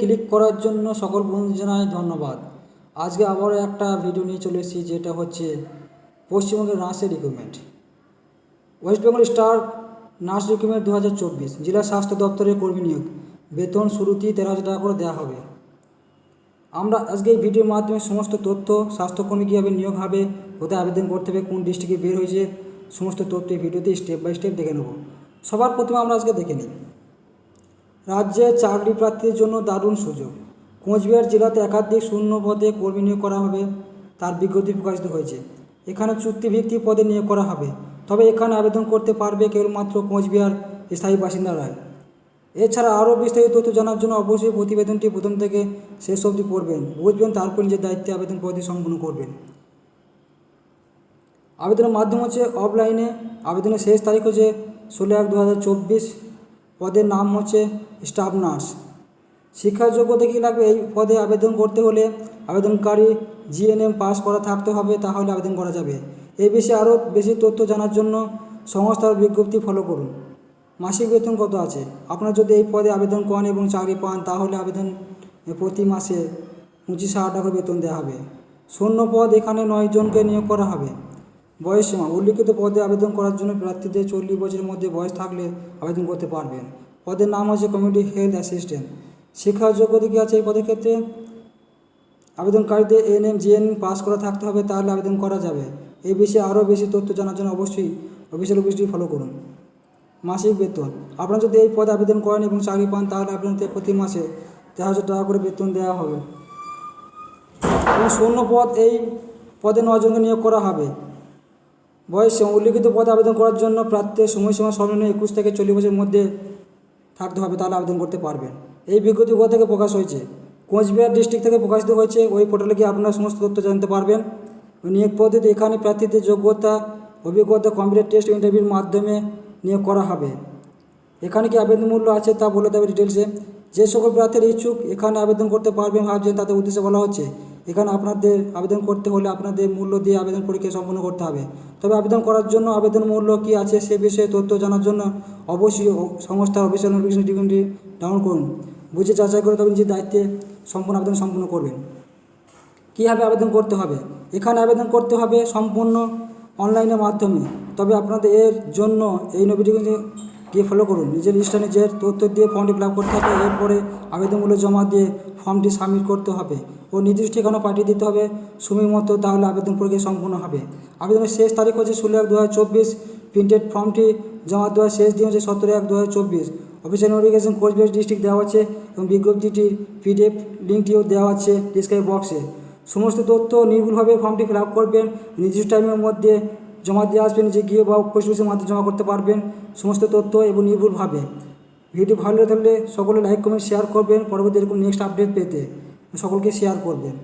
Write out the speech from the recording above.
Click করার জন্য সকল বন্ধু জানাই ধন্যবাদ। আজকে আবারও একটা ভিডিও নিয়ে চলে এসেছি, যেটা হচ্ছে পশ্চিমবঙ্গের নার্সের recruitment West Bengal staff nurse recruitment দু হাজার চব্বিশ, জেলা স্বাস্থ্য দপ্তরের কর্মী নিয়োগ। বেতন শুরুতেই তেরো হাজার টাকা করে দেওয়া হবে। আমরা আজকে এই ভিডিওর মাধ্যমে সমস্ত তথ্য স্বাস্থ্যকর্মী কীভাবে নিয়োগ হবে, কোথায় আবেদন করতে হবে, কোন ডিস্ট্রিক্টে বের হয়েছে, সমস্ত তথ্য এই ভিডিওতে স্টেপ বাই স্টেপ দেখে নেব। সবার প্রথমে আমরা আজকে দেখে নিই। রাজ্যে চাকরি প্রার্থীদের জন্য দারুণ সুযোগ। কোচবিহার জেলাতে একাধিক শূন্য পদে কর্মী নিয়োগ করা হবে তার বিজ্ঞপ্তি প্রকাশিত হয়েছে। এখানে চুক্তিভিত্তিক পদে নিয়োগ করা হবে। তবে এখানে আবেদন করতে পারবে কেবলমাত্র কোচবিহার স্থায়ী বাসিন্দারাই। এছাড়া আরও বিস্তারিত তথ্য জানার জন্য অবশ্যই প্রতিবেদনটি প্রথম থেকে শেষ অবধি পড়বেন। বুঝবেন, তারপর নিজের দায়িত্বে আবেদন পদ্ধতি সম্পূর্ণ করবেন। আবেদনের মাধ্যম হচ্ছে অফলাইনে। আবেদনের শেষ তারিখ হচ্ছে ষোলো এক দু হাজার চব্বিশ। পদের নাম হচ্ছে স্টাফ নার্স। শিক্ষার যোগ্যতা কী লাগবে? এই পদে আবেদন করতে হলে আবেদনকারী জিএনএম পাস করা থাকতে হবে, তাহলে আবেদন করা যাবে। এই বিষয়ে আরও বেশি তথ্য জানার জন্য সংস্থার বিজ্ঞপ্তি ফলো করুন। মাসিক বেতন কত আছে? আপনারা যদি এই পদে আবেদন করেন এবং চাকরি পান, তাহলে আবেদন প্রতি মাসে পঁচিশ হাজার টাকা বেতন দেওয়া হবে। শূন্য পদ এখানে নয় জনকে নিয়োগ করা হবে। বয়স সীমা। উল্লিখিত পদে আবেদন করার জন্য প্রার্থীদের চল্লিশ বছরের মধ্যে বয়স থাকলে আবেদন করতে পারবেন। পদের নাম হচ্ছে কমিউনিটি হেলথ অ্যাসিস্ট্যান্ট। শিক্ষার যোগ্যতা কী আছে এই পদের ক্ষেত্রে। আবেদনকারীদের এন এনএম জিএন পাস করা থাকতে হবে, তাহলে আবেদন করা যাবে। এই বিষয়ে আরও বেশি তথ্য জানার জন্য অবশ্যই অফিসিয়াল অফিসটি ফলো করুন। মাসিক বেতন। আপনারা যদি এই পদে আবেদন করেন এবং চাকরি পান, তাহলে আপনাদের প্রতি মাসে দেড় হাজার টাকা করে বেতন দেওয়া হবে। এবং শূন্য পদ এই পদে নজনকে নিয়োগ করা হবে। বয়স উল্লিখিত পদে আবেদন করার জন্য প্রার্থীর সময়সীমা সর্বনিম্ন একুশ থেকে চল্লিশ বছরের মধ্যে থাকতে হবে, তাহলে আবেদন করতে পারবেন। এই বিজ্ঞপ্তি কোথা থেকে প্রকাশ হয়েছে? কোচবিহার ডিস্ট্রিক্ট থেকে প্রকাশিত হয়েছে। ওই পোর্টালে গিয়ে আপনারা সমস্ত তথ্য জানতে পারবেন। নিয়োগ পদ্ধতি, এখানে প্রার্থীদের যোগ্যতা, অভিজ্ঞতা, কম্পিউটার টেস্ট ইন্টারভিউর মাধ্যমে নিয়োগ করা হবে। এখানে কি আবেদন মূল্য আছে তা বলে দেবে ডিটেলসে। যে সকল প্রার্থীর ইচ্ছুক এখানে আবেদন করতে পারবেন ভাবছেন, তাদের উদ্দেশ্যে বলা হচ্ছে এখানে আপনাদের আবেদন করতে হলে আপনাদের মূল্য দিয়ে আবেদন পরীক্ষা সম্পন্ন করতে হবে। তবে আবেদন করার জন্য আবেদন মূল্য কী আছে সে বিষয়ে তথ্য জানার জন্য অবশ্যই সংস্থার অফিসিয়াল নোটিফিকেশন টিভিটি ডাউনলোড করুন। বুঝে যাচাই করে তবে নিজের দায়িত্বে সম্পূর্ণ আবেদন সম্পূর্ণ করবেন। কীভাবে আবেদন করতে হবে? এখানে আবেদন করতে হবে সম্পূর্ণ অনলাইনের মাধ্যমে। তবে আপনাদের এর জন্য এই নোটিফিকেশন গিয়ে ফলো করুন? নিজের লিস্টে নিজের তথ্য দিয়ে ফর্মটি ফিল করতে হবে, এরপরে আবেদনগুলো জমা দিয়ে ফর্মটি সাবমিট করতে হবে। ও নির্দিষ্ট ঠিকানা পাঠিয়ে দিতে হবে, সময় মতো তাহলে আবেদন প্রক্রিয়া সম্পূর্ণ হবে। আবেদনের শেষ তারিখ হচ্ছে ষোলো এক দু হাজার চব্বিশ প্রিন্টেড ফর্মটি জমা দেওয়ার শেষ দিন হচ্ছে সতেরো এক দু হাজার চব্বিশ অফিসিয়াল নোটিফিকেশন কোচবিহার ডিস্ট্রিক্ট দেওয়া আছে এবং বিজ্ঞপ্তিটির পিডিএফ লিঙ্কটিও দেওয়া আছে ডিসক্রাইব বক্সে সমস্ত তথ্য নির্ভুলভাবে ফর্মটি ফিল করবেন, নির্দিষ্ট টাইমের মধ্যে জমা দিয়ে আসবেন, যে গিয়ে বা অফিসের মাধ্যমে জমা করতে পারবেন। সমস্ত তথ্য এবং নির্ভুলভাবে। ভিডিও ভালো থাকলে সকলে লাইক, কমেন্ট শেয়ার করবেন। পরবর্তী এরকম নেক্সট আপডেট পেতে। সকলকে শেয়ার করবেন।